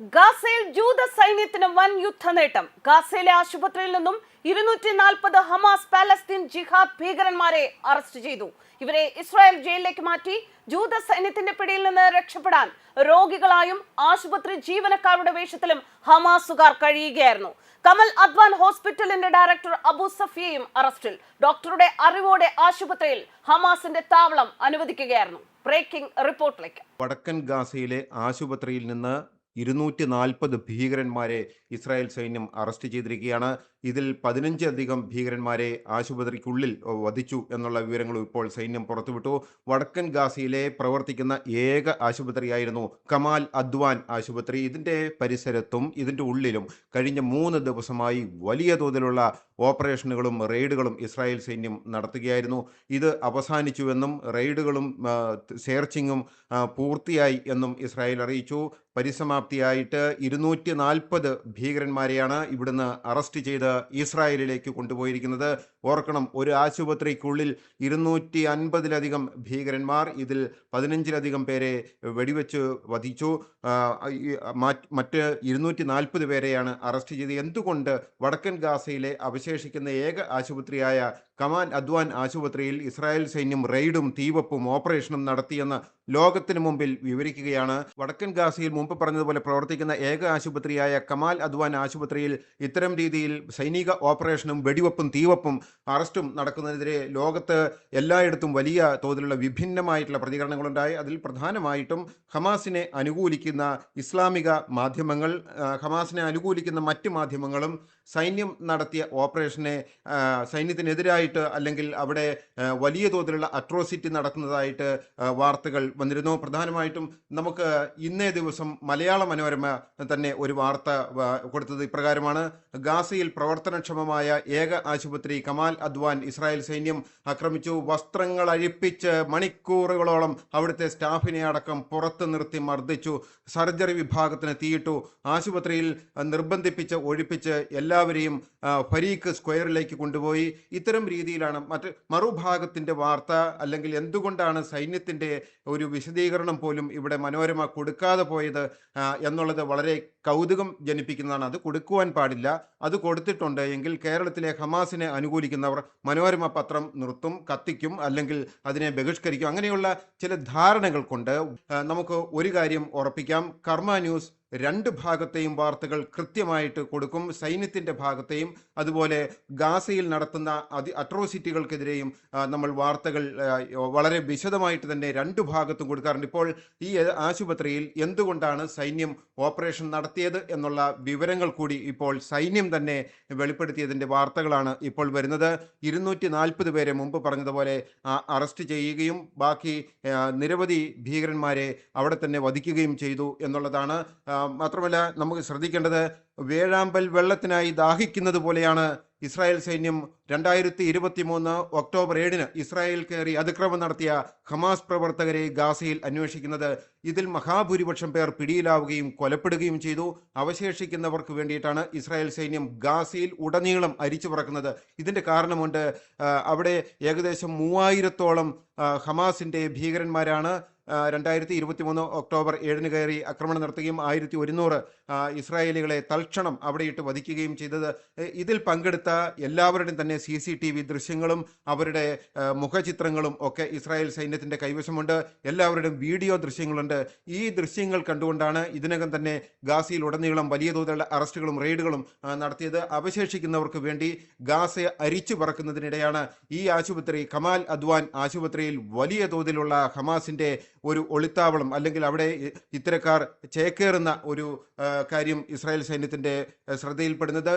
ഗാസയിൽ ജൂത സൈന്യത്തിന് വൻ യുദ്ധ നേട്ടം ഗാസയിലെ ആശുപത്രിയിൽ നിന്നും ഇരുന്നൂറ്റി നാൽപ്പത് ഹമാസ് പാലസ്തീൻ ജിഹാദ് ഭീകരന്മാരെ അറസ്റ്റ് ചെയ്തു. ഇവരെ ഇസ്രായേൽ ജയിലിലേക്ക് മാറ്റി ജൂത സൈന്യത്തിന്റെ പിടിയിൽ നിന്ന് രക്ഷപ്പെടാൻ രോഗികളായും ആശുപത്രി ജീവനക്കാരുടെ വേഷത്തിലും ഹമാസുകാർ കഴിയുകയായിരുന്നു. കമൽ അദ്വാൻ ഹോസ്പിറ്റലിന്റെ ഡയറക്ടർ അബു സഫിയയും അറസ്റ്റിൽ. ഡോക്ടറുടെ അറിവോടെ ആശുപത്രിയിൽ ഹമാസിന്റെ താവളം അനുവദിക്കുകയായിരുന്നു. ബ്രേക്കിംഗ് റിപ്പോർട്ടിലേക്ക്. വടക്കൻ ഗാസയിലെ ആശുപത്രിയിൽ നിന്ന് ഇരുന്നൂറ്റി നാൽപ്പത് ഭീകരന്മാരെ ഇസ്രായേൽ സൈന്യം അറസ്റ്റ് ചെയ്തിരിക്കുകയാണ്. ഇതിൽ പതിനഞ്ചധികം ഭീകരന്മാരെ ആശുപത്രിക്കുള്ളിൽ വധിച്ചു എന്നുള്ള വിവരങ്ങളും ഇപ്പോൾ സൈന്യം പുറത്തുവിട്ടു. വടക്കൻ ഗാസയിലെ പ്രവർത്തിക്കുന്ന ഏക ആശുപത്രിയായിരുന്നു കമാൽ അദ്വാൻ ആശുപത്രി. ഇതിന്റെ പരിസരത്തും ഇതിന്റെ ഉള്ളിലും കഴിഞ്ഞ മൂന്ന് ദിവസമായി വലിയ തോതിലുള്ള ഓപ്പറേഷനുകളും റെയ്ഡുകളും ഇസ്രായേൽ സൈന്യം നടത്തുകയായിരുന്നു. ഇത് അവസാനിച്ചുവെന്നും റെയ്ഡുകളും സേർച്ചിങ്ങും പൂർത്തിയായി എന്നും ഇസ്രായേൽ അറിയിച്ചു. പരിസമാപ്തിയായിട്ട് ഇരുന്നൂറ്റി നാൽപ്പത് ഭീകരന്മാരെയാണ് ഇവിടുന്ന് അറസ്റ്റ് ചെയ്ത് ഇസ്രായേലിലേക്ക് കൊണ്ടുപോയിരിക്കുന്നത്. ഓർക്കണം ഒരു ആശുപത്രിക്കുള്ളിൽ ഇരുന്നൂറ്റി അൻപതിലധികം ഭീകരന്മാർ ഇതിൽ പതിനഞ്ചിലധികം പേരെ വെടിവെച്ച് വധിച്ചു. മറ്റ് ഇരുന്നൂറ്റി നാൽപ്പത് പേരെയാണ് അറസ്റ്റ് ചെയ്ത് എന്തുകൊണ്ട് വടക്കൻ ഗാസയിലെ അവശേഷിക്കുന്ന ഏക ആശുപത്രിയായ കമാൻ അദ്വാൻ ആശുപത്രിയിൽ ഇസ്രായേൽ സൈന്യം റെയ്ഡും തീവപ്പും ഓപ്പറേഷനും നടത്തിയെന്ന് ലോകത്തിന് മുമ്പിൽ വിവരിക്കുകയാണ്. വടക്കൻ ഗാസയിൽ മുമ്പ് പറഞ്ഞതുപോലെ പ്രവർത്തിക്കുന്ന ഏക ആശുപത്രിയായ കമാൽ അദ്വാൻ ആശുപത്രിയിൽ ഇത്തരം രീതിയിൽ സൈനിക ഓപ്പറേഷനും വെടിവെപ്പും തീവപ്പും അറസ്റ്റും നടക്കുന്നതിനെതിരെ ലോകത്ത് എല്ലായിടത്തും വലിയ തോതിലുള്ള വിഭിന്നമായിട്ടുള്ള പ്രതികരണങ്ങളുണ്ടായി. അതിൽ പ്രധാനമായിട്ടും ഹമാസിനെ അനുകൂലിക്കുന്ന ഇസ്ലാമിക മാധ്യമങ്ങൾ ഹമാസിനെ അനുകൂലിക്കുന്ന മറ്റ് മാധ്യമങ്ങളും സൈന്യം നടത്തിയ ഓപ്പറേഷനെ സൈന്യത്തിനെതിരായിട്ട് അല്ലെങ്കിൽ അവിടെ വലിയ തോതിലുള്ള അട്രോസിറ്റി നടക്കുന്നതായിട്ട് വാർത്തകൾ വന്നിരുന്നു. പ്രധാനമായിട്ടും നമുക്ക് ഇന്നേ ദിവസം മലയാള മനോരമ തന്നെ ഒരു വാർത്ത കൊടുത്തത് ഇപ്രകാരമാണ്. ഗാസയിൽ പ്രവർത്തനക്ഷമമായ ഏക ആശുപത്രി കമാൽ അദ്വാൻ ഇസ്രായേൽ സൈന്യം ആക്രമിച്ചു. വസ്ത്രങ്ങൾ അഴിപ്പിച്ച് മണിക്കൂറുകളോളം അവിടുത്തെ സ്റ്റാഫിനെ അടക്കം പുറത്ത് നിർത്തി മർദ്ദിച്ചു. സർജറി വിഭാഗത്തിന് തീയിട്ടു. ആശുപത്രിയിൽ നിർബന്ധിപ്പിച്ച് ഒഴിപ്പിച്ച് എല്ലാവരെയും ഫരീഖ് സ്ക്വയറിലേക്ക് കൊണ്ടുപോയി. ഇത്തരം രീതിയിലാണ് മറ്റ് മറുഭാഗത്തിന്റെ വാർത്ത അല്ലെങ്കിൽ എന്തുകൊണ്ടാണ് സൈന്യത്തിന്റെ ഒരു വിശദീകരണം പോലും ഇവിടെ മനോരമ കൊടുക്കാതെ പോയത് എന്നുള്ളത് വളരെ കൗതുകം ജനിപ്പിക്കുന്നതാണ്. അത് കൊടുക്കുവാൻ പാടില്ല. അത് കൊടുത്തിട്ടുണ്ട് എങ്കിൽ കേരളത്തിലെ ഹമാസിനെ അനുകൂലിക്കുന്നവർ മനോരമ പത്രം നിർത്തും കത്തിക്കും അല്ലെങ്കിൽ അതിനെ ബഹിഷ്കരിക്കും. അങ്ങനെയുള്ള ചില ധാരണകൾ കൊണ്ട് നമുക്ക് ഒരു കാര്യം ഉറപ്പിക്കാം. കർമ്മ ന്യൂസ് രണ്ട് ഭാഗത്തെയും വാർത്തകൾ കൃത്യമായിട്ട് കൊടുക്കും. സൈന്യത്തിന്റെ ഭാഗത്തെയും അതുപോലെ ഗാസയിൽ നടത്തുന്ന അതി അട്രോസിറ്റികൾക്കെതിരെയും നമ്മൾ വാർത്തകൾ വളരെ വിശദമായിട്ട് തന്നെ രണ്ട് ഭാഗത്തും കൊടുക്കാറുണ്ട്. ഇപ്പോൾ ഈ ആശുപത്രിയിൽ എന്തുകൊണ്ടാണ് സൈന്യം ഓപ്പറേഷൻ നടത്തിയത് എന്നുള്ള വിവരങ്ങൾ കൂടി ഇപ്പോൾ സൈന്യം തന്നെ വെളിപ്പെടുത്തിയതിന്റെ വാർത്തകളാണ് ഇപ്പോൾ വരുന്നത്. ഇരുന്നൂറ്റി നാൽപ്പത് പേരെ മുമ്പ് പറഞ്ഞതുപോലെ അറസ്റ്റ് ചെയ്യുകയും ബാക്കി നിരവധി ഭീകരന്മാരെ അവിടെ തന്നെ വധിക്കുകയും ചെയ്തു എന്നുള്ളതാണ് മാത്രമല്ല നമുക്ക് ശ്രദ്ധിക്കേണ്ടത് വേഴാമ്പൽ വെള്ളത്തിനായി ദാഹിക്കുന്നത് പോലെയാണ് ഇസ്രായേൽ സൈന്യം രണ്ടായിരത്തി ഇരുപത്തി മൂന്ന് ഒക്ടോബർ ഏഴിന് ഇസ്രായേൽ കയറി അതിക്രമം നടത്തിയ ഹമാസ് പ്രവർത്തകരെ ഗാസയിൽ അന്വേഷിക്കുന്നത്. ഇതിൽ മഹാഭൂരിപക്ഷം പേർ പിടിയിലാവുകയും കൊലപ്പെടുകയും ചെയ്തു. അവശേഷിക്കുന്നവർക്ക് വേണ്ടിയിട്ടാണ് ഇസ്രായേൽ സൈന്യം ഗാസയിൽ ഉടനീളം അരിച്ചു പറക്കുന്നത്. ഇതിന്റെ കാരണമുണ്ട് അവിടെ ഏകദേശം മൂവായിരത്തോളം ഹമാസിന്റെ ഭീകരന്മാരാണ് രണ്ടായിരത്തി ഇരുപത്തി മൂന്ന് ഒക്ടോബർ ഏഴിന് കയറി ആക്രമണം നടത്തുകയും ആയിരത്തി ഒരുന്നൂറ് ഇസ്രായേലികളെ തൽക്ഷണം അവിടെയിട്ട് വധിക്കുകയും ചെയ്തത്. ഇതിൽ പങ്കെടുത്ത എല്ലാവരുടെയും തന്നെ സി സി ടി വി ദൃശ്യങ്ങളും അവരുടെ മുഖചിത്രങ്ങളും ഒക്കെ ഇസ്രായേൽ സൈന്യത്തിന്റെ കൈവശമുണ്ട്. എല്ലാവരുടെയും വീഡിയോ ദൃശ്യങ്ങളുണ്ട്. ഈ ദൃശ്യങ്ങൾ കണ്ടുകൊണ്ടാണ് ഇതിനകം തന്നെ ഗാസയിൽ ഉടനീളം വലിയ തോതിലുള്ള അറസ്റ്റുകളും റെയ്ഡുകളും നടത്തിയത്. അവശേഷിക്കുന്നവർക്ക് വേണ്ടി ഗാസയെ അരിച്ചു പറക്കുന്നതിനിടെയാണ് ഈ ആശുപത്രി കമാൽ അദ്വാൻ ആശുപത്രിയിൽ വലിയ തോതിലുള്ള ഹമാസിന്റെ ഒരു ഒളിത്താവളം അല്ലെങ്കിൽ അവിടെ ഇത്തരക്കാർ ചേക്കേറുന്ന ഒരു കാര്യം ഇസ്രായേൽ സൈന്യത്തിന്റെ ശ്രദ്ധയിൽപ്പെടുന്നത്.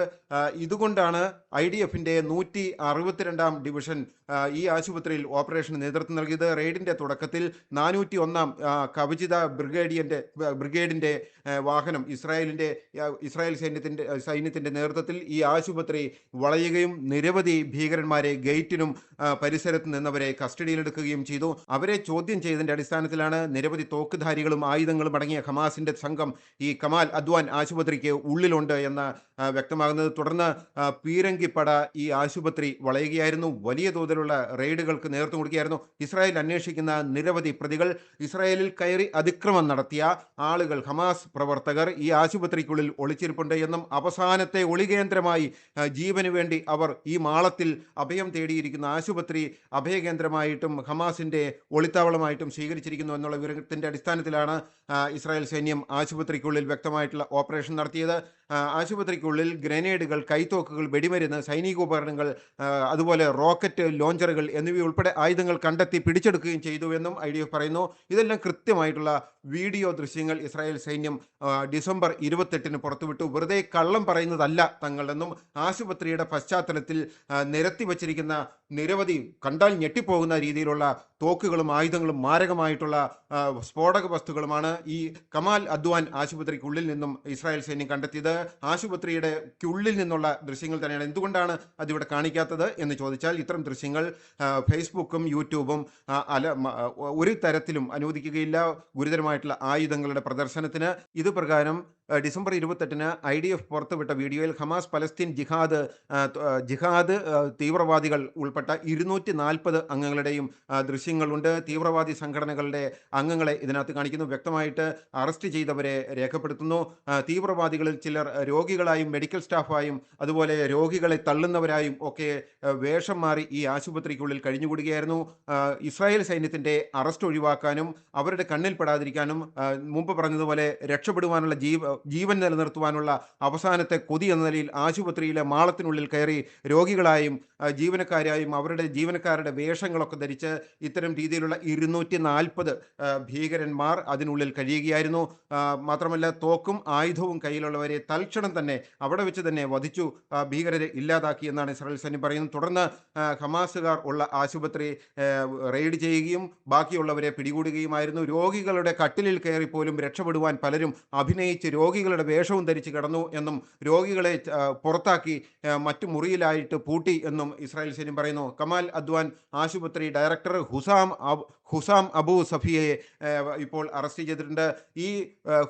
ഇതുകൊണ്ടാണ് ഐ ഡി എഫിന്റെ നൂറ്റി അറുപത്തിരണ്ടാം ഡിവിഷൻ ഈ ആശുപത്രിയിൽ ഓപ്പറേഷന് നേതൃത്വം നൽകിയത്. റെയ്ഡിന്റെ തുടക്കത്തിൽ നാനൂറ്റി ഒന്നാം കവചിത ബ്രിഗേഡിയന്റെ ബ്രിഗേഡിന്റെ വാഹനം ഇസ്രായേലിന്റെ ഇസ്രായേൽ സൈന്യത്തിന്റെ സൈന്യത്തിന്റെ നേതൃത്വത്തിൽ ഈ ആശുപത്രി വളയുകയും നിരവധി ഭീകരന്മാരെ ഗേറ്റിനും പരിസരത്ത് നിന്നവരെ കസ്റ്റഡിയിലെടുക്കുകയും ചെയ്തു. അവരെ ചോദ്യം ചെയ്തതിന്റെ അടിസ്ഥാനത്തിൽ അടിസ്ഥാനത്തിലാണ് നിരവധി തോക്കുധാരികളും ആയുധങ്ങളും അടങ്ങിയ ഹമാസിന്റെ സംഘം ഈ കമാൽ അദ്വാൻ ആശുപത്രിക്ക് ഉള്ളിലുണ്ട് എന്ന് വ്യക്തമാകുന്നത്. തുടർന്ന് പീരങ്കിപ്പട ഈ ആശുപത്രി വളയുകയായിരുന്നു. വലിയ തോതിലുള്ള റെയ്ഡുകൾക്ക് നേതൃത്വം കൊടുക്കുകയായിരുന്നു. ഇസ്രായേൽ അന്വേഷിക്കുന്ന നിരവധി പ്രതികൾ ഇസ്രായേലിൽ കയറി അതിക്രമം നടത്തിയ ആളുകൾ ഹമാസ് പ്രവർത്തകർ ഈ ആശുപത്രിക്കുള്ളിൽ ഒളിച്ചിരിപ്പുണ്ട് എന്നും അവസാനത്തെ ഒളികേന്ദ്രമായി ജീവന് വേണ്ടി അവർ ഈ മാളത്തിൽ അഭയം തേടിയിരിക്കുന്ന ആശുപത്രി അഭയകേന്ദ്രമായിട്ടും ഹമാസിന്റെ ഒളിത്താവളമായിട്ടും സ്വീകരിച്ചിരിക്കുന്നു എന്നുള്ള വിവരത്തിന്റെ അടിസ്ഥാനത്തിലാണ് ഇസ്രായേൽ സൈന്യം ആശുപത്രിക്കുള്ളിൽ വ്യക്തമായിട്ടുള്ള ഓപ്പറേഷൻ നടത്തിയത്. ആശുപത്രിക്കുള്ളിൽ ഗ്രനേഡുകൾ കൈത്തോക്കുകൾ വെടിമരുന്ന് സൈനികോപകരണങ്ങൾ അതുപോലെ റോക്കറ്റ് ലോഞ്ചറുകൾ എന്നിവയുൾപ്പെടെ ആയുധങ്ങൾ കണ്ടെത്തി പിടിച്ചെടുക്കുകയും ചെയ്തു എന്നും ഐ ഡി എഫ് പറയുന്നു. ഇതെല്ലാം കൃത്യമായിട്ടുള്ള വീഡിയോ ദൃശ്യങ്ങൾ ഇസ്രായേൽ സൈന്യം ഡിസംബർ ഇരുപത്തെട്ടിന് പുറത്തുവിട്ടു. വെറുതെ കള്ളം പറയുന്നതല്ല തങ്ങളെന്നും ആശുപത്രിയുടെ പശ്ചാത്തലത്തിൽ നിരത്തി വച്ചിരിക്കുന്ന നിരവധി കണ്ടാൽ ഞെട്ടിപ്പോകുന്ന രീതിയിലുള്ള തോക്കുകളും ആയുധങ്ങളും മാരകമായിട്ടുള്ള സ്ഫോടക വസ്തുക്കളുമാണ് ഈ കമാൽ അദ്വാൻ ആശുപത്രിക്കുള്ളിൽ നിന്നും ഇസ്രായേൽ സൈന്യം കണ്ടെത്തിയത്. ആശുപത്രിയുടെ ഉള്ളിൽ നിന്നുള്ള ദൃശ്യങ്ങൾ തന്നെയാണ്. എന്തുകൊണ്ടാണ് അതിവിടെ കാണിക്കാത്തത് എന്ന് ചോദിച്ചാൽ ഇത്തരം ദൃശ്യങ്ങൾ ഫേസ്ബുക്കും യൂട്യൂബും അല ഒരു തരത്തിലും അനുവദിക്കുകയില്ല. ഗുരുതരമായിട്ടുള്ള ആയുധങ്ങളുടെ പ്രദർശനത്തിന്. ഇത് പ്രകാരം ഡിസംബർ ഇരുപത്തെട്ടിന് ഐ ഡി എഫ് പുറത്തുവിട്ട വീഡിയോയിൽ ഹമാസ് പലസ്തീൻ ജിഹാദ് ജിഹാദ് തീവ്രവാദികൾ ഉൾപ്പെട്ട ഇരുന്നൂറ്റി നാൽപ്പത് അംഗങ്ങളുടെയും ദൃശ്യങ്ങളുണ്ട്. തീവ്രവാദി സംഘടനകളുടെ അംഗങ്ങളെ ഇതിനകത്ത് കാണിക്കുന്നു. വ്യക്തമായിട്ട് അറസ്റ്റ് ചെയ്തവരെ രേഖപ്പെടുത്തുന്നു. തീവ്രവാദികളിൽ ചിലർ രോഗികളായും മെഡിക്കൽ സ്റ്റാഫായും അതുപോലെ രോഗികളെ തള്ളുന്നവരായും ഒക്കെ വേഷം മാറി ഈ ആശുപത്രിക്കുള്ളിൽ കഴിഞ്ഞുകൂടുകയായിരുന്നു. ഇസ്രായേൽ സൈന്യത്തിന്റെ അറസ്റ്റ് ഒഴിവാക്കാനും അവരുടെ കണ്ണിൽപ്പെടാതിരിക്കാനും മുമ്പ് പറഞ്ഞതുപോലെ രക്ഷപ്പെടുവാനുള്ള ജീവ ജീവൻ നിലനിർത്തുവാനുള്ള അവസാനത്തെ കൊതി എന്ന നിലയിൽ ആശുപത്രിയിലെ മാളത്തിനുള്ളിൽ കയറി രോഗികളായും ജീവനക്കാരായും അവരുടെ ജീവനക്കാരുടെ വേഷങ്ങളൊക്കെ ധരിച്ച് ഇത്തരം രീതിയിലുള്ള ഇരുന്നൂറ്റി നാൽപ്പത് ഭീകരന്മാർ അതിനുള്ളിൽ കഴിയുകയായിരുന്നു. മാത്രമല്ല തോക്കും ആയുധവും കയ്യിലുള്ളവരെ തൽക്ഷണം തന്നെ അവിടെ വെച്ച് തന്നെ വധിച്ചു ഭീകരരെ ഇല്ലാതാക്കി എന്നാണ് ഇസ്രായേൽ സൈന്യം പറയുന്നത്. തുടർന്ന് ഹമാസുകാർ ഉള്ള ആശുപത്രി റെയ്ഡ് ചെയ്യുകയും ബാക്കിയുള്ളവരെ പിടികൂടുകയുമായിരുന്നു. രോഗികളുടെ കട്ടിലിൽ കയറി പോലും രക്ഷപ്പെടുവാൻ പലരും അഭിനയിച്ച് രോഗികളുടെ വേഷവും ധരിച്ച് കിടന്നു എന്നും രോഗികളെ പുറത്താക്കി മറ്റു മുറിയിലായിട്ട് പൂട്ടി എന്നും ഇസ്രായേൽ സൈന്യം പറയുന്നു. കമാൽ അദ്വാൻ ആശുപത്രി ഡയറക്ടർ ഹുസാം ഹുസാം അബു സഫിയയെ ഇപ്പോൾ അറസ്റ്റ് ചെയ്തിട്ടുണ്ട്. ഈ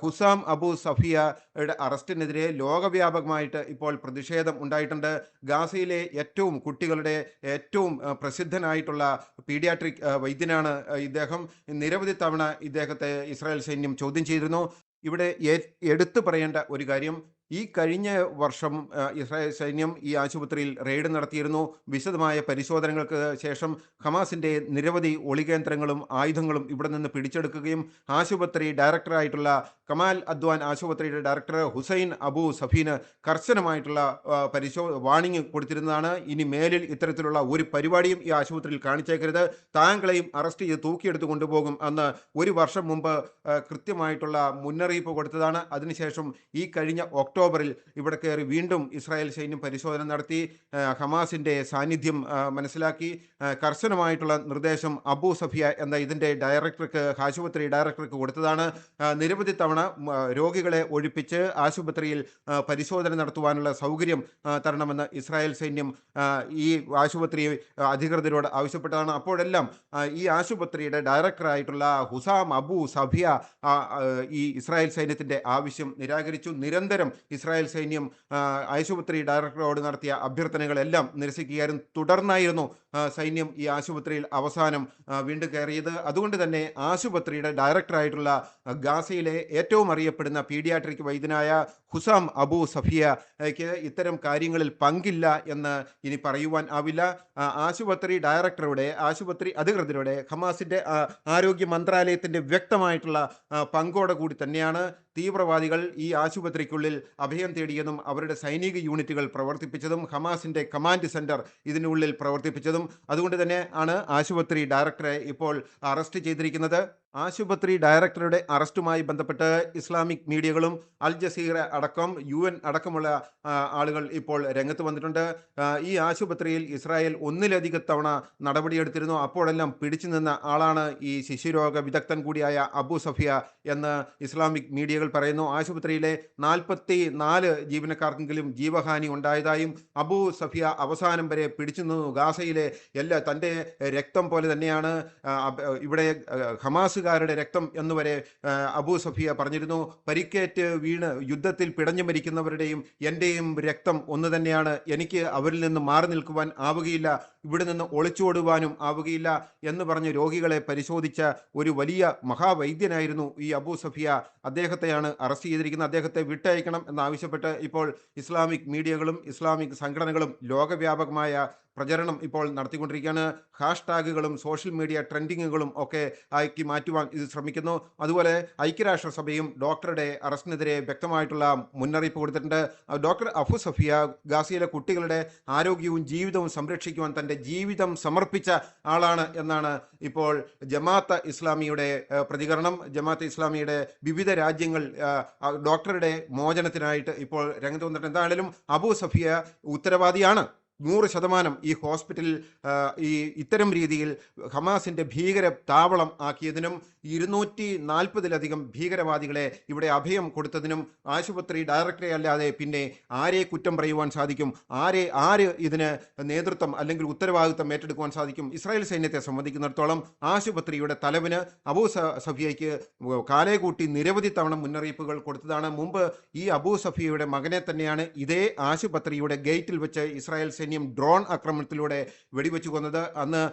ഹുസാം അബു സഫിയയുടെ അറസ്റ്റിനെതിരെ ലോകവ്യാപകമായിട്ട് ഇപ്പോൾ പ്രതിഷേധം ഉണ്ടായിട്ടുണ്ട്. ഗാസയിലെ ഏറ്റവും കുട്ടികളുടെ ഏറ്റവും പ്രസിദ്ധനായിട്ടുള്ള പീഡിയാട്രിക് വൈദ്യനാണ് ഇദ്ദേഹം. നിരവധി തവണ ഇദ്ദേഹത്തെ ഇസ്രായേൽ സൈന്യം ചോദ്യം ചെയ്തിരുന്നു. ഇവിടെ എടുത്തു പറയേണ്ട ഒരു കാര്യം ഈ കഴിഞ്ഞ വർഷം ഇസ്രായേൽ സൈന്യം ഈ ആശുപത്രിയിൽ റെയ്ഡ് നടത്തിയിരുന്നു. വിശദമായ പരിശോധനകൾക്ക് ശേഷം ഹമാസിന്റെ നിരവധി ഒളികേന്ദ്രങ്ങളും ആയുധങ്ങളും ഇവിടെ നിന്ന് പിടിച്ചെടുക്കുകയും ആശുപത്രി ഡയറക്ടറായിട്ടുള്ള കമാൽ അദ്വാൻ ആശുപത്രിയുടെ ഡയറക്ടർ ഹുസൈൻ അബു സഫീന് കർശനമായിട്ടുള്ള പരിശോ വാണിംഗ് കൊടുത്തിരുന്നതാണ്. ഇനി മേലിൽ ഇത്തരത്തിലുള്ള ഒരു പരിപാടിയും ഈ ആശുപത്രിയിൽ കാണിച്ചേക്കരുത്. താങ്കളെയും അറസ്റ്റ് ചെയ്ത് തൂക്കിയെടുത്ത് കൊണ്ടുപോകും അന്ന് ഒരു വർഷം മുമ്പ് കൃത്യമായിട്ടുള്ള മുന്നറിയിപ്പ് കൊടുത്തതാണ്. അതിനുശേഷം ഈ കഴിഞ്ഞ ഒക്ടോബറിൽ ഇവിടെ കയറി വീണ്ടും ഇസ്രായേൽ സൈന്യം പരിശോധന നടത്തി ഹമാസിന്റെ സാന്നിധ്യം മനസ്സിലാക്കി കർശനമായിട്ടുള്ള നിർദ്ദേശം അബു സഫിയ എന്ന ഇതിന്റെ ഡയറക്ടർക്ക് ആശുപത്രി ഡയറക്ടർക്ക് കൊടുത്തതാണ്. നിരവധി തവണ രോഗികളെ ഒഴിപ്പിച്ച് ആശുപത്രിയിൽ പരിശോധന നടത്തുവാനുള്ള സൗകര്യം തരണമെന്ന് ഇസ്രായേൽ സൈന്യം ഈ ആശുപത്രി അധികൃതരോട് ആവശ്യപ്പെട്ടതാണ്. അപ്പോഴെല്ലാം ഈ ആശുപത്രിയുടെ ഡയറക്ടറായിട്ടുള്ള ഹുസാം അബു സഫിയ ഈ ഇസ്രായേൽ സൈന്യത്തിന്റെ ആവശ്യം നിരാകരിച്ചു. നിരന്തരം ഇസ്രായേൽ സൈന്യം ആശുപത്രി ഡയറക്ടറോട് നടത്തിയ അഭ്യർത്ഥനകളെല്ലാം നിരസിക്കുകയായിരുന്നു. തുടർന്നായിരുന്നു സൈന്യം ഈ ആശുപത്രിയിൽ അവസാനം വീണ്ടും കയറിയത്. അതുകൊണ്ട് തന്നെ ആശുപത്രിയുടെ ഡയറക്ടറായിട്ടുള്ള ഗാസയിലെ ഏറ്റവും അറിയപ്പെടുന്ന പീഡിയാട്രിക് വൈദ്യനായ ഹുസാം അബു സഫിയയ്ക്ക് ഇത്തരം കാര്യങ്ങളിൽ പങ്കില്ല എന്ന് ഇനി പറയുവാൻ ആവില്ല. ആശുപത്രി ഡയറക്ടറുടെ ആശുപത്രി അധികൃതരുടെ ഹമാസിന്റെ ആരോഗ്യ മന്ത്രാലയത്തിന്റെ വ്യക്തമായിട്ടുള്ള പങ്കോടെ കൂടി തന്നെയാണ്. തീവ്രവാദികൾ ഈ ആശുപത്രിക്കുള്ളിൽ അഭയം തേടിയതും അവരുടെ സൈനിക യൂണിറ്റുകൾ പ്രവർത്തിപ്പിച്ചതും ഹമാസിന്റെ കമാൻഡ് സെന്റർ ഇതിനുള്ളിൽ പ്രവർത്തിപ്പിച്ചതും. അതുകൊണ്ട് തന്നെ ആണ് ആശുപത്രി ഡയറക്ടറെ ഇപ്പോൾ അറസ്റ്റ് ചെയ്തിരിക്കുന്നത്. ആശുപത്രി ഡയറക്ടറുടെ അറസ്റ്റുമായി ബന്ധപ്പെട്ട് ഇസ്ലാമിക് മീഡിയകളും അൽ ജസീറ അടക്കം യു എൻ അടക്കമുള്ള ആളുകൾ ഇപ്പോൾ രംഗത്ത് വന്നിട്ടുണ്ട്. ഈ ആശുപത്രിയിൽ ഇസ്രായേൽ ഒന്നിലധികം തവണ നടപടിയെടുത്തിരുന്നു. അപ്പോഴെല്ലാം പിടിച്ചു നിന്ന ആളാണ് ഈ ശിശുരോഗ വിദഗ്ധൻ കൂടിയായ അബു സഫിയ എന്ന് ഇസ്ലാമിക് മീഡിയകൾ പറയുന്നു. ആശുപത്രിയിലെ നാൽപ്പത്തി നാല് ജീവനക്കാർക്കെങ്കിലും ജീവഹാനി ഉണ്ടായതായും അബു സഫിയ അവസാനം വരെ പിടിച്ചു നിന്നു. ഗാസയിലെ എല്ലാ തന്റെ രക്തം പോലെ തന്നെയാണ്. ഇവിടെ ആ, ഹമാസുകാർ രക്തം എന്നുവരെ അബൂ സഫിയ പറഞ്ഞിരുന്നു. പരിക്കേറ്റ് വീണ് യുദ്ധത്തിൽ പിടഞ്ഞു മരിക്കുന്നവരുടെയും എന്റെയും രക്തം ഒന്ന് തന്നെയാണ്. എനിക്ക് അവരിൽ നിന്ന് മാറി നിൽക്കുവാൻ ആവുകയില്ല. ഇവിടെ നിന്ന് ഒളിച്ചോടുവാനും ആവുകയില്ല എന്ന് പറഞ്ഞ് രോഗികളെ പരിശോധിച്ച ഒരു വലിയ മഹാവൈദ്യനായിരുന്നു ഈ അബൂ സഫിയ. അദ്ദേഹത്തെയാണ് അറസ്റ്റ് ചെയ്തിരിക്കുന്നത്. അദ്ദേഹത്തെ വിട്ടയക്കണം എന്നാവശ്യപ്പെട്ട് ഇപ്പോൾ ഇസ്ലാമിക് മീഡിയകളും ഇസ്ലാമിക് സംഘടനകളും ലോകവ്യാപകമായ പ്രചരണം ഇപ്പോൾ നടത്തിക്കൊണ്ടിരിക്കുകയാണ്. ഹാഷ്ടാഗുകളും സോഷ്യൽ മീഡിയ ട്രെൻഡിങ്ങുകളും ഒക്കെ ആക്കി മാറ്റുവാൻ ഇത് ശ്രമിക്കുന്നു. അതുപോലെ ഐക്യരാഷ്ട്രസഭയും ഡോക്ടറുടെ അറസ്റ്റിനെതിരെ വ്യക്തമായിട്ടുള്ള മുന്നറിയിപ്പ് കൊടുത്തിട്ടുണ്ട്. ഡോക്ടർ അഫു സഫിയ ഗാസിയിലെ കുട്ടികളുടെ ആരോഗ്യവും ജീവിതവും സംരക്ഷിക്കുവാൻ തന്റെ ജീവിതം സമർപ്പിച്ച ആളാണ് എന്നാണ് ഇപ്പോൾ ജമാഅത്ത് ഇസ്ലാമിയുടെ പ്രതികരണം. ജമാഅത്ത് ഇസ്ലാമിയുടെ വിവിധ രാജ്യങ്ങൾ ഡോക്ടറുടെ മോചനത്തിനായിട്ട് ഇപ്പോൾ രംഗത്ത് വന്നിട്ട് എന്തായാലും അബു സഫിയ ഉത്തരവാദിയാണ്. നൂറ് ശതമാനം ഈ ഹോസ്പിറ്റലിൽ ഈ ഇത്തരം രീതിയിൽ ഹമാസിന്റെ ഭീകര താവളം ആക്കിയതിനും ഇരുന്നൂറ്റി നാൽപ്പതിലധികം ഭീകരവാദികളെ ഇവിടെ അഭയം കൊടുത്തതിനും ആശുപത്രി ഡയറക്ടറെ അല്ലാതെ പിന്നെ ആരെ കുറ്റം പറയുവാൻ സാധിക്കും? ആരെ ആര് ഇതിന് നേതൃത്വം അല്ലെങ്കിൽ ഉത്തരവാദിത്വം ഏറ്റെടുക്കുവാൻ സാധിക്കും? ഇസ്രായേൽ സൈന്യത്തെ സംബന്ധിക്കുന്നിടത്തോളം ആശുപത്രിയുടെ തലവിന് അബൂ സഫിയയ്ക്ക് കാലേ കൂട്ടി നിരവധി തവണ മുന്നറിയിപ്പുകൾ കൊടുത്തതാണ്. മുമ്പ് ഈ അബൂ സഫിയയുടെ മകനെ തന്നെയാണ് ഇതേ ആശുപത്രിയുടെ ഗേറ്റിൽ വെച്ച് ഇസ്രായേൽ സൈന്യം ഡ്രോൺ ആക്രമണത്തിലൂടെ വെടിവെച്ചു കൊന്നത്. അന്ന്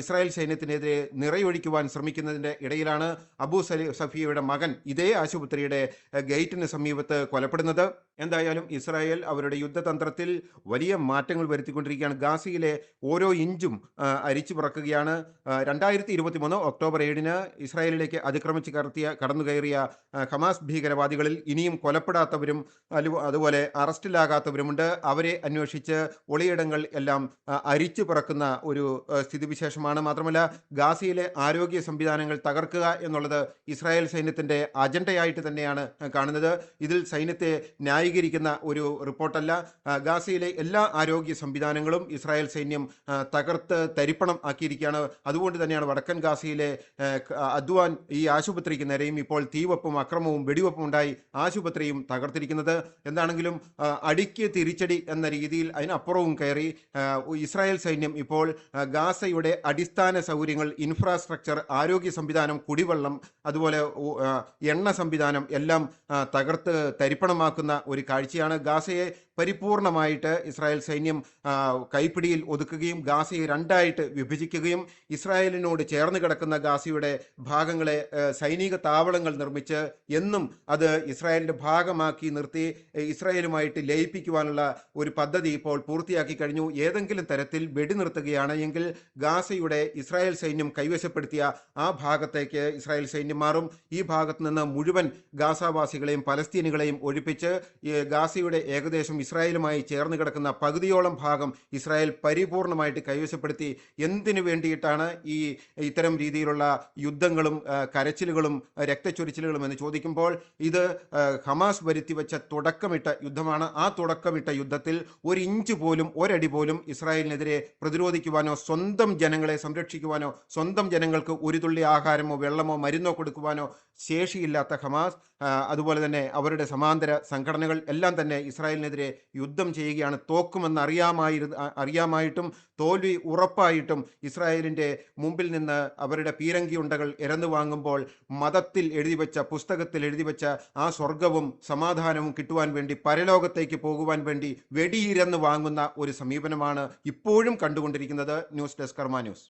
ഇസ്രായേൽ സൈന്യത്തിനെതിരെ നിറയൊഴിക്കുവാൻ ശ്രമിക്കുന്നതിന്റെ ഇടയിലാണ് അബു സഫിയയുടെ മകൻ ഇതേ ആശുപത്രിയുടെ ഗേറ്റിന് സമീപത്ത് കൊലപ്പെടുന്നത്. എന്തായാലും ഇസ്രായേൽ അവരുടെ യുദ്ധതന്ത്രത്തിൽ വലിയ മാറ്റങ്ങൾ വരുത്തിക്കൊണ്ടിരിക്കുകയാണ്. ഗാസിയിലെ ഓരോ ഇഞ്ചും അരിച്ചു പറക്കുകയാണ്. രണ്ടായിരത്തി ഇരുപത്തി മൂന്ന് ഒക്ടോബർ ഏഴിന് ഇസ്രായേലിലേക്ക് അതിക്രമിച്ച് കടത്തിയ കടന്നു കയറിയ ഹമാസ് ഭീകരവാദികളിൽ ഇനിയും കൊലപ്പെടാത്തവരും അതുപോലെ അറസ്റ്റിലാകാത്തവരുമുണ്ട്. അവരെ അന്വേഷിച്ച് ഒളിയിടങ്ങൾ എല്ലാം അരിച്ചു പറക്കുന്ന ഒരു സ്ഥിതിവിശേഷമാണ്. മാത്രമല്ല ഗാസയിലെ ആരോഗ്യ സംവിധാനങ്ങൾ തകർക്കുക എന്നുള്ളത് ഇസ്രായേൽ സൈന്യത്തിന്റെ അജണ്ടയായിട്ട് തന്നെയാണ് കാണുന്നത്. ഇതിൽ സൈന്യത്തെ ന്യായീകരിക്കുന്ന ഒരു റിപ്പോർട്ടല്ല. ഗാസയിലെ എല്ലാ ആരോഗ്യ സംവിധാനങ്ങളും ഇസ്രായേൽ സൈന്യം തകർത്ത് തരിപ്പണം ആക്കിയിരിക്കുകയാണ്. അതുകൊണ്ട് തന്നെയാണ് വടക്കൻ ഗാസയിലെ അദ്വാൻ ഈ ആശുപത്രിക്ക് നേരെയും ഇപ്പോൾ തീവപ്പും അക്രമവും വെടിവെപ്പും ഉണ്ടായി ആശുപത്രിയും തകർത്തിരിക്കുന്നത്. എന്താണെങ്കിലും അടിക്ക് തിരിച്ചടി എന്ന രീതിയിൽ അതിനപ്പുറവും കയറി ഇസ്രായേൽ സൈന്യം ഇപ്പോൾ ഗാസയുടെ അടിസ്ഥാന സൗകര്യങ്ങൾ ഇൻഫ്രാസ്ട്രക്ചർ ആരോഗ്യ സംവിധാനം കുടിവെള്ളം അതുപോലെ എണ്ണ സംവിധാനം എല്ലാം തകർത്ത് തരിപ്പണമാക്കുന്ന ഒരു കാഴ്ചയാണ്. ഗാസയെ പരിപൂർണമായിട്ട് ഇസ്രായേൽ സൈന്യം കൈപ്പിടിയിൽ ഒതുക്കുകയും ഗാസയെ രണ്ടായിട്ട് വിഭജിക്കുകയും ഇസ്രായേലിനോട് ചേർന്ന് കിടക്കുന്ന ഗാസയുടെ ഭാഗങ്ങളെ സൈനിക താവളങ്ങൾ നിർമ്മിച്ച് എന്നും അത് ഇസ്രായേലിന്റെ ഭാഗമാക്കി നിർത്തി ഇസ്രായേലുമായിട്ട് ലയിപ്പിക്കുവാനുള്ള ഒരു പദ്ധതി ഇപ്പോൾ പൂർത്തിയാക്കി കഴിഞ്ഞു. ഏതെങ്കിലും തരത്തിൽ വെടിനിർത്തുകയാണ് എങ്കിൽ ഗാസയുടെ ഇസ്രായേൽ സൈന്യം കൈവശപ്പെടുത്തിയ ആ ഭാഗത്തേക്ക് ഇസ്രായേൽ സൈന്യം മാറും. ഈ ഭാഗത്ത് നിന്ന് മുഴുവൻ ഗാസാവാസികളെയും പലസ്തീനുകളെയും ഒഴിപ്പിച്ച് ഗാസയുടെ ഏകദേശം ഇസ്രായേലുമായി ചേർന്ന് കിടക്കുന്ന പകുതിയോളം ഭാഗം ഇസ്രായേൽ പരിപൂർണമായിട്ട് കൈവശപ്പെടുത്തി. എന്തിനു വേണ്ടിയിട്ടാണ് ഈ ഇത്തരം രീതിയിലുള്ള യുദ്ധങ്ങളും കരച്ചിലുകളും രക്തച്ചൊരിച്ചിലുകളും എന്ന് ചോദിക്കുമ്പോൾ ഇത് ഹമാസ് വരുത്തി വെച്ച തുടക്കമിട്ട യുദ്ധമാണ്. ആ തുടക്കമിട്ട യുദ്ധത്തിൽ ഒരു ഇഞ്ച് പോലും ഒരടി പോലും ഇസ്രായേലിനെതിരെ പ്രതിരോധിക്കുവാനോ സ്വന്തം ജനങ്ങളെ സംരക്ഷിക്കുവാനോ സ്വന്തം ജനങ്ങൾക്ക് ഒരു തുള്ളി ആഹാരമോ വെള്ളമോ മരുന്നോ കൊടുക്കുവാനോ ശേഷിയില്ലാത്ത ഹമാസ് അതുപോലെ തന്നെ അവരുടെ സമാന്തര സംഘടനകൾ എല്ലാം തന്നെ ഇസ്രായേലിനെതിരെ യുദ്ധം ചെയ്യുകയാണ്. തോക്കുമെന്ന് അറിയാമായിരുന്നു അറിയാമായിട്ടും തോൽവി ഉറപ്പായിട്ടും ഇസ്രായേലിന്റെ മുമ്പിൽ നിന്ന് അവരുടെ പീരങ്കിയുണ്ടകൾ ഇരന്നു വാങ്ങുമ്പോൾ മതത്തിൽ എഴുതി വെച്ച പുസ്തകത്തിൽ എഴുതി വെച്ച ആ സ്വർഗവും സമാധാനവും കിട്ടുവാൻ വേണ്ടി പരലോകത്തേക്ക് പോകുവാൻ വേണ്ടി വെടിയിരന്ന് വാങ്ങുന്ന ഒരു സമീപനമാണ് ഇപ്പോഴും കണ്ടുകൊണ്ടിരിക്കുന്നത് ന്യൂസ് ഡെസ്ക് കർമ്മ ന്യൂസ്.